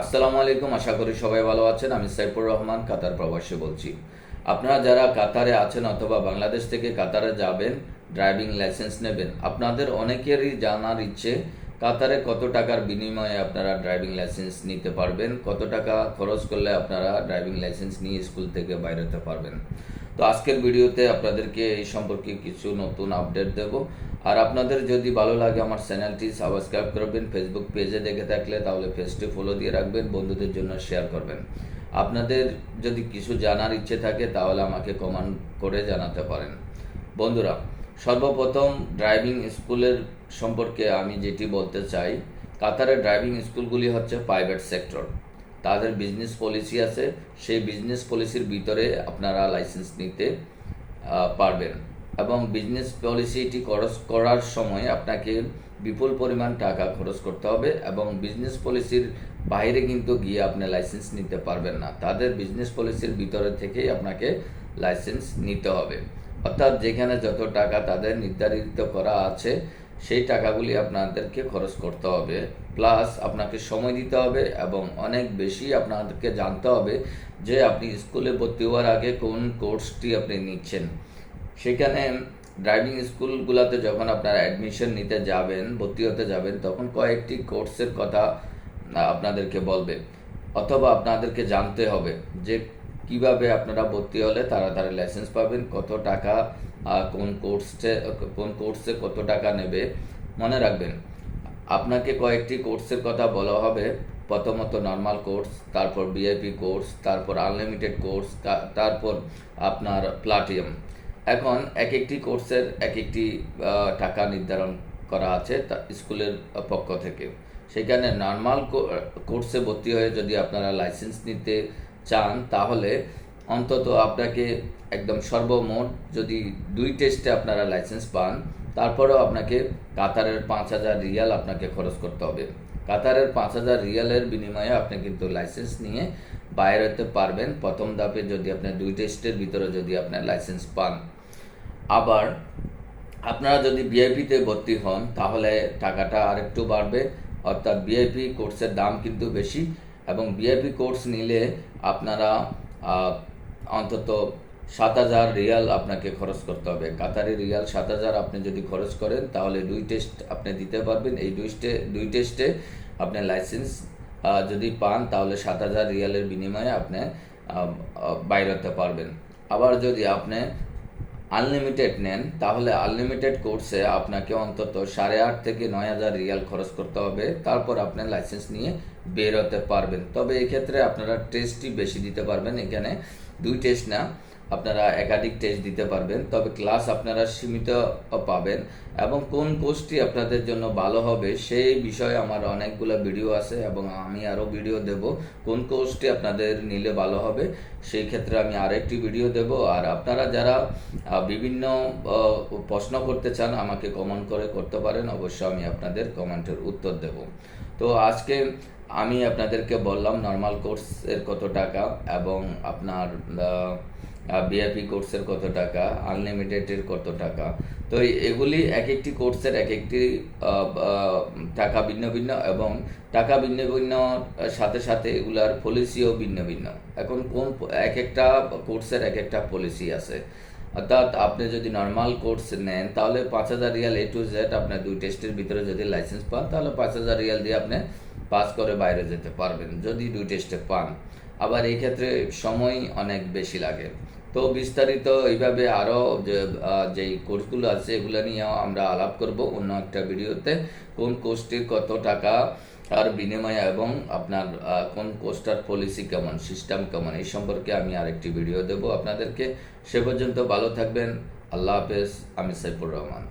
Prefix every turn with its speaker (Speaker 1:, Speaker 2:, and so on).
Speaker 1: আসসালামু আলাইকুম, আশা করি সবাই ভালো আছেন। আমি সাইফুর রহমান, কাতার প্রবাসী বলছি। আপনারা যারা কাতারে আছেন অথবা বাংলাদেশ থেকে কাতারে যাবেন, ড্রাইভিং লাইসেন্স নেবেন, আপনাদের অনেকেরই জানার ইচ্ছে, কাতারে কত টাকার বিনিময়ে আপনারা ড্রাইভিং লাইসেন্স নিতে পারবেন, কত টাকা খরচ করলে আপনারা ড্রাইভিং লাইসেন্স নিয়ে স্কুল থেকে বাইরে হতে পারবেন। তো আজকের ভিডিওতে আপনাদেরকে এই সম্পর্কে কিছু নতুন আপডেট দেব। আর আপনাদের যদি ভালো লাগে আমার চ্যানেলটি সাবস্ক্রাইব করবেন ফেসবুক পেজে দেখে থাকলে তাহলে পেজটি ফলো দিয়ে রাখবেন, বন্ধুদের জন্য শেয়ার করবেন। আপনাদের যদি কিছু জানার ইচ্ছে থাকে তাহলে আমাকে কমেন্ট করে জানাতে পারেন। বন্ধুরা, সর্বপ্রথম ড্রাইভিং স্কুলের সম্পর্কে আমি যেটি বলতে চাই, কাতারের ড্রাইভিং স্কুলগুলি হচ্ছে প্রাইভেট সেক্টর তাদের বিজনেস পলিসি আছে, সেই বিজনেস পলিসির ভিতরে আপনারা লাইসেন্স নিতে পারবেন। এবং বিজনেস পলিসিটি খরচ করার সময় আপনাকে বিপুল পরিমাণ টাকা খরচ করতে হবে এবং বিজনেস পলিসির বাইরে কিন্তু গিয়ে আপনি লাইসেন্স নিতে পারবেন না। তাদের বিজনেস পলিসির ভিতরে থেকেই আপনাকে লাইসেন্স নিতে হবে। অর্থাৎ যেখানে যত টাকা তাদের নির্ধারিত করা আছে, সেই টাকাগুলি আপনাদেরকে খরচ করতে হবে। প্লাস আপনাকে সময় দিতে হবে এবং অনেক বেশি আপনাদেরকে জানতে হবে যে আপনি স্কুলে ভর্তি হওয়ার আগে কোন কোর্সটি আপনি নিচ্ছেন। সেখানে ড্রাইভিং স্কুলগুলোতে যখন আপনারা অ্যাডমিশন নিতে যাবেন, ভর্তি হতে যাবেন, তখন কয়েকটি কোর্সের কথা আপনাদেরকে বলবে। অথবা আপনাদেরকে জানতে হবে যে কীভাবে আপনারা ভর্তি হলে তাড়াতাড়ি লাইসেন্স পাবেন, কত টাকা কোন কোর্সে কোন কোর্সে কত টাকা নেবে, মনে রাখবেন। আপনাকে কয়েকটি কোর্সের কথা বলা হবে। প্রথমত নর্মাল কোর্স তারপর ভিআইপি কোর্স তারপর আনলিমিটেড কোর্স তারপর আপনার প্লাটিয়াম এখন এক একটি কোর্সের এক একটি টাকা নির্ধারণ করা আছে স্কুলের পক্ষ থেকে। সেখানে নর্মাল কোর্সে ভর্তি হয়ে যদি আপনারা লাইসেন্স নিতে চান, তাহলে অন্তত আপনাকে একদম সর্বমোট যদি দুই টেস্টে আপনারা লাইসেন্স পান তারপরেও আপনাকে কাতারের পাঁচ হাজার রিয়াল আপনাকে খরচ করতে হবে। কাতারের পাঁচ হাজার রিয়ালের বিনিময়ে আপনি কিন্তু লাইসেন্স নিয়ে বাইরে হতে পারবেন। প্রথম ধাপে যদি আপনি দুই টেস্টের ভিতরে যদি আপনার লাইসেন্স পান। আবার আপনারা যদি ভিআইপিতে ভর্তি হন, তাহলে টাকাটা আরেকটু বাড়বে। অর্থাৎ ভিআইপি কোর্সের দাম কিন্তু বেশি এবং ভিআইপি কোর্স নিলে আপনারা অন্তত সাত হাজার রিয়াল আপনাকে খরচ করতে হবে। কাতারি রিয়াল সাত হাজার আপনি যদি খরচ করেন, তাহলে দুই টেস্ট আপনি দিতে পারবেন। এই দুইটে দুই টেস্টে আপনি লাইসেন্স যদি পান, তাহলে সাত হাজার রিয়ালের বিনিময়ে আপনি বাইর হতে পারবেন। আবার যদি আপনি আনলিমিটেড নেন, তাহলে আনলিমিটেড কোর্সে আপনাকে অন্তত সাড়ে আট থেকে নয় হাজার রিয়াল খরচ করতে হবে। তারপর আপনি লাইসেন্স নিয়ে বের হতে পারবেন। তবে এক্ষেত্রে আপনারা টেস্টই বেশি দিতে পারবেন এখানে। দুই টেস্ট না, আপনারা একাধিক টেস্ট দিতে পারবেন। তবে ক্লাস আপনারা সীমিত পাবেন এবং কোন কোর্সটি আপনাদের জন্য ভালো হবে সেই বিষয়ে আমার অনেকগুলো ভিডিও আছে এবং আমি আরও ভিডিও দেব। কোন কোর্সটি আপনাদের নিলে ভালো হবে সেই ক্ষেত্রে আমি আরেকটি ভিডিও দেব। আর আপনারা যারা বিভিন্ন প্রশ্ন করতে চান আমাকে কমেন্ট করে করতে পারেন। অবশ্যই আমি আপনাদের কমেন্টের উত্তর দেব। তো আজকে আমি আপনাদেরকে বললাম নর্মাল কোর্সের কত টাকা এবং আপনার বিআইপি কোর্সের কত টাকা আনলিমিটেডের কত টাকা। তো এগুলি এক একটি কোর্সের এক একটি টাকা ভিন্ন ভিন্ন এবং টাকা ভিন্ন ভিন্ন সাথে সাথে এগুলার পলিসিও ভিন্ন ভিন্ন। এখন কোন এক একটা কোর্সের এক একটা পলিসি আছে। অর্থাৎ আপনি যদি নর্মাল কোর্স নেন, তাহলে পাঁচ হাজার রিয়াল এ টু জেড আপনার দুই টেস্টের ভিতরে যদি লাইসেন্স পান, তাহলে পাঁচ হাজার রিয়াল দিয়ে আপনি পাস করে বাইরে যেতে পারবেন, যদি দুই টেস্টে পান। আবার এই ক্ষেত্রে সময় অনেক বেশি লাগে। তো বিস্তারিত এইভাবে আরও যেই কোর্সগুলো আছে, এগুলো নিয়েও আমরা আলাপ করব অন্য একটা ভিডিওতে কোন কোর্সটির কত টাকা তার বিনিময়ে এবং আপনার কোন কোস্টার পলিসি কেমন, সিস্টেম কেমন, এই সম্পর্কে আমি আরেকটি ভিডিও দেব আপনাদেরকে। সে পর্যন্ত ভালো থাকবেন। আল্লাহ হাফেজ। আমি সাইফুর রহমান।